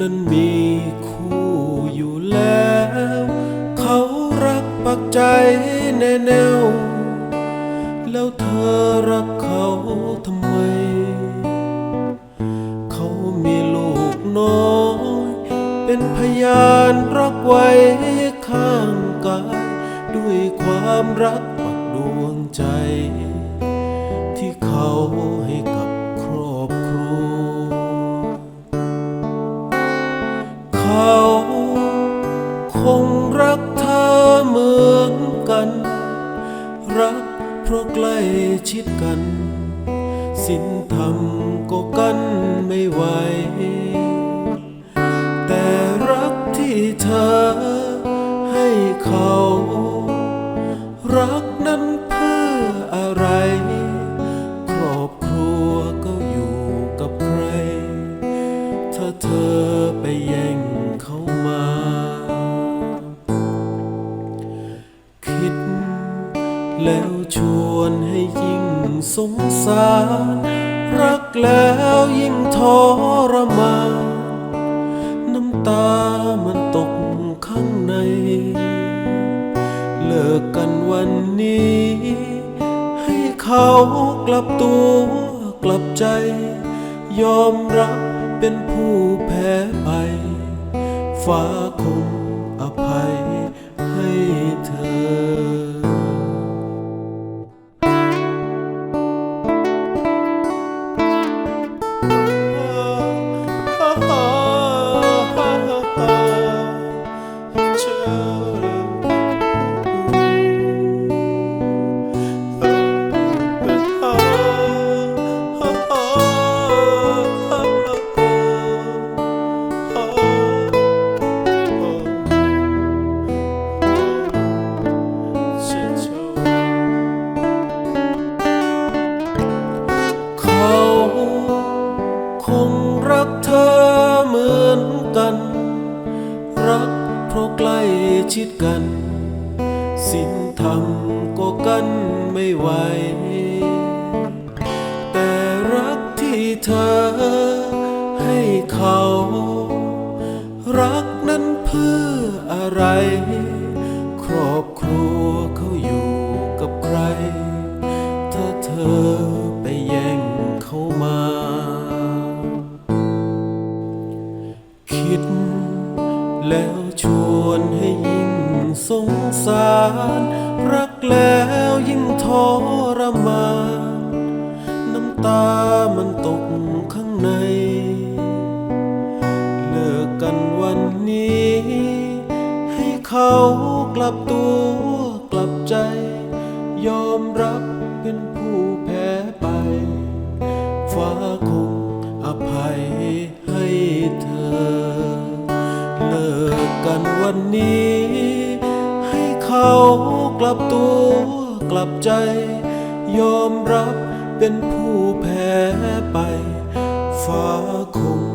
นั้นมีคู่อยู่แล้ว เขารักปักใจแน่แน่วแล้วเธอรักเขาทำไม เขามีลูกน้อย เป็นพยานรักไว้ข้างกาย ด้วยความรักปักดวงใจ ที่เขาให้กับ เพราะใกล้ชิดกัน สินธรรมก็กันไม่ไหว แต่รักที่เธอให้เขา รักนั้นเพื่ออะไร ครอบครัวก็อยู่กับใคร ถ้าเธอไปแย่งเขามา คิดแล้ว สงสาร รักแล้วยิ่งทรมานน้ำตามันตกข้างใน เลิกกันวันนี้ ให้เขากลับตัวกลับใจ ยอมรับเป็นผู้แพ้ไป ฟ้าคงอภัยให้เธอ เชิดกัน สินธรรมก็กันไม่ไหว แต่รักที่เธอให้เขา รักนั้นเพื่ออะไร ครอบครัวเขาอยู่กับใคร ถ้าเธอไปแย่งเขามา คิดแล้ว สงสาร รักแล้วยิ่งทรมาน น้ำตามันตกข้างใน เลิกกันวันนี้ ให้เขากลับตัวกลับใจ ยอมรับเป็นผู้แพ้ไป ฟ้าคงอภัยให้เธอ เลิกกันวันนี้ เขากลับตัวกลับใจ ยอมรับเป็นผู้แพ้ไป ฟ้าคง